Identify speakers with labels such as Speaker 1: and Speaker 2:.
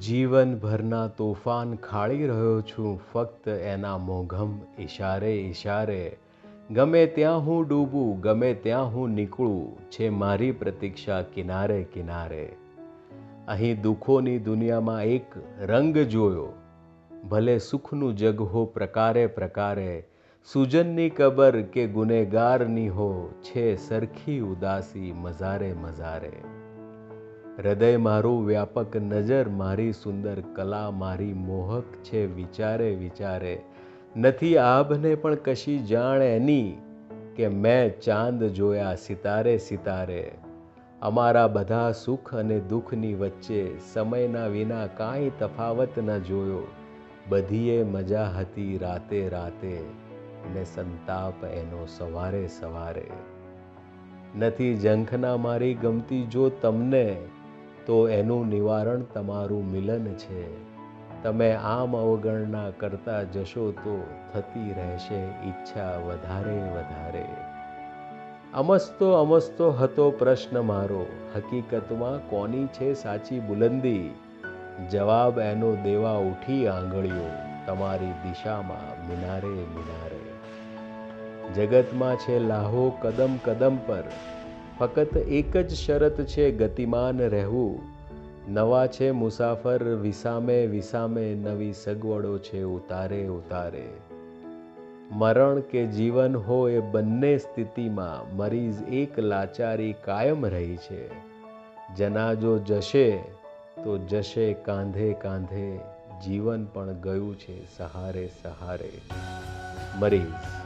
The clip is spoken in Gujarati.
Speaker 1: જીવનભરના તોફાન ખાળી રહ્યો છું, ફક્ત એના મોઘમ ઈશારે ઈશારે. ગમે ત્યાં હું ડૂબું, ગમે ત્યાં હું નીકળું, છે મારી પ્રતીક્ષા કિનારે કિનારે. અહીં દુઃખોની દુનિયામાં એક રંગ જોયો. ભલે સુખનું જગ હો પ્રકારે પ્રકારે, સુજનની કબર કે ગુનેગારની હો, છે સરખી ઉદાસી મઝારે મઝારે. હૃદય મારું વ્યાપક નજર, મારી સુંદર કલા, મારી મોહક છે વિચારે વિચારે. નથી આભને પણ કશી જાણ એની કે મેં ચાંદ જોયા સિતારે સિતારે. અમારા બધા સુખ અને દુઃખની વચ્ચે સમયના વિના કાંઈ તફાવત ન જોયો. બધીએ મજા હતી રાતે રાતે ને સંતાપ એનો સવારે સવારે. નથી ઝંખના મારી ગમતી જો તમને તો એનું નિવારણ તમારું મિલન છે. તમે આમ અવગણના કરતા જશો તો થતી રહેશે ઈચ્છા વધારે વધારે. અમસ્તો અમસ્તો હતો પ્રશ્ન મારો, હકીકતમાં કોની છે સાચી બુલંદી? જવાબ એનો દેવા ઉઠી આંગળીઓ, તમારી દિશામાં મિનારે મિનારે. જગતમાં છે લાહો કદમ કદમ પર ફક્ત એક જ શરત છે ગતિમાન રહેવું. નવા છે મુસાફર, વિસામે વિસામે નવી સગવડો છે ઉતારે ઉતારે. મરણ કે જીવન હોય એ બંને સ્થિતિમાં મરીઝ એક લાચારી કાયમ રહી છે. જનાજો જશે, તો જશે કાંધે કાંધે, જીવન પણ ગયું છે સહારે સહારે. મરીઝ